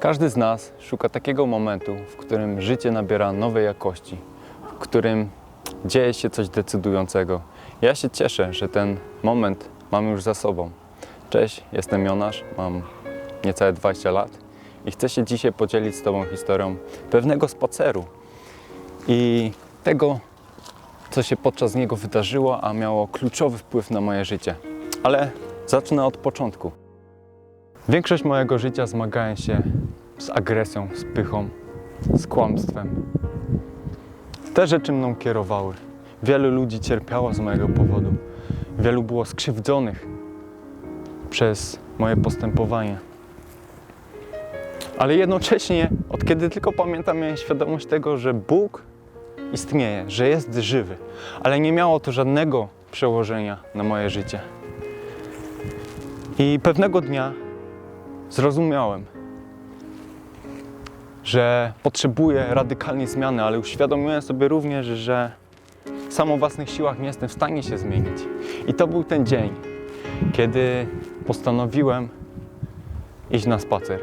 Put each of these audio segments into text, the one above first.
Każdy z nas szuka takiego momentu, w którym życie nabiera nowej jakości, w którym dzieje się coś decydującego. Ja się cieszę, że ten moment mam już za sobą. Cześć, jestem Jonasz, mam niecałe 20 lat i chcę się dzisiaj podzielić z Tobą historią pewnego spaceru i tego, co się podczas niego wydarzyło, a miało kluczowy wpływ na moje życie. Ale zacznę od początku. Większość mojego życia zmagałem się z agresją, z pychą, z kłamstwem. Te rzeczy mną kierowały. Wielu ludzi cierpiało z mojego powodu. Wielu było skrzywdzonych przez moje postępowanie. Ale jednocześnie, od kiedy tylko pamiętam, miałem świadomość tego, że Bóg istnieje, że jest żywy, ale nie miało to żadnego przełożenia na moje życie. I pewnego dnia zrozumiałem, że potrzebuję radykalnej zmiany, ale uświadomiłem sobie również, że sam o własnych siłach nie jestem w stanie się zmienić. I to był ten dzień, kiedy postanowiłem iść na spacer.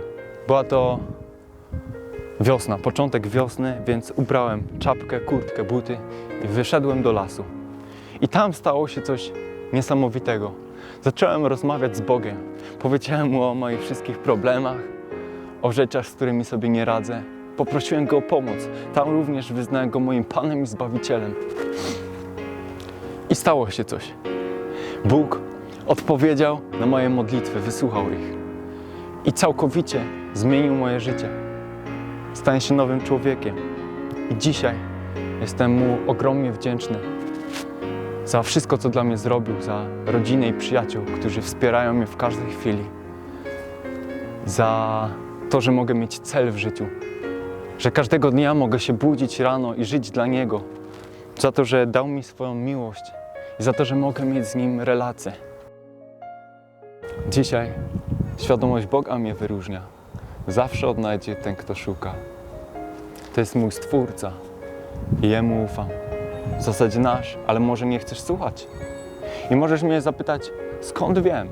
Była to wiosna, początek wiosny, więc ubrałem czapkę, kurtkę, buty i wyszedłem do lasu. I tam stało się coś niesamowitego. Zacząłem rozmawiać z Bogiem. Powiedziałem mu o moich wszystkich problemach, o rzeczach, z którymi sobie nie radzę. Poprosiłem go o pomoc. Tam również wyznałem go moim Panem i Zbawicielem. I stało się coś. Bóg odpowiedział na moje modlitwy, wysłuchał ich. I całkowicie zmienił moje życie. Stałem się nowym człowiekiem. I dzisiaj jestem mu ogromnie wdzięczny za wszystko, co dla mnie zrobił, za rodzinę i przyjaciół, którzy wspierają mnie w każdej chwili, za to, że mogę mieć cel w życiu, że każdego dnia mogę się budzić rano i żyć dla Niego, za to, że dał mi swoją miłość i za to, że mogę mieć z Nim relacje. Dzisiaj świadomość Boga mnie wyróżnia. Zawsze odnajdzie ten, kto szuka. To jest mój Stwórca i Jemu ufam. W zasadzie nasz, ale może nie chcesz słuchać. I możesz mnie zapytać, skąd wiem?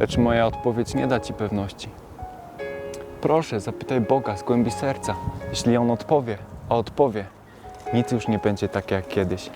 Lecz moja odpowiedź nie da ci pewności. Proszę, zapytaj Boga z głębi serca. Jeśli On odpowie, a odpowie, nic już nie będzie takie jak kiedyś.